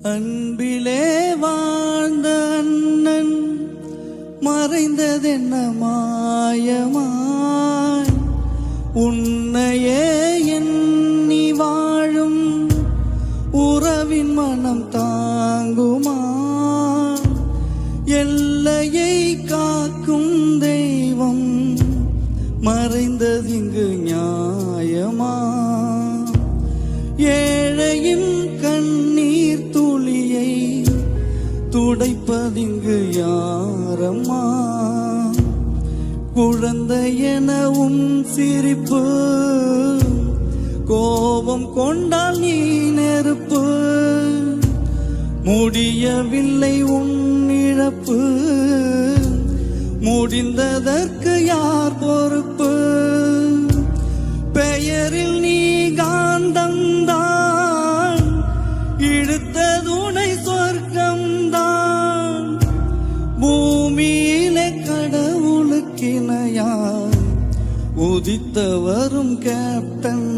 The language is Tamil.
அன்பிலே வாழ்ந்த அண்ணன் மறைந்ததென்ன மாயமாய் உன்னையே எண்ணி வாழும் உறவின் மனம் தாங்குமா எல்லையை காக்கும் தெய்வம் மறைந்ததிங்கு நியாயமா ஏழையின் கண்ணி துடைப்பதிங்கு யாரம்மா? குழந்தை எனவும் சிரிப்பு கோபம் கொண்டால் நீ நெருப்பு. முடியவில்லை உன் இழப்பு முடிந்ததற்கு யார் பொறுப்பு? பெயரில் நீ காந்தந்தான் இழுத்த பூமியிலே கடவுளுக்கிணையா உதித்த வரும் கேப்டன்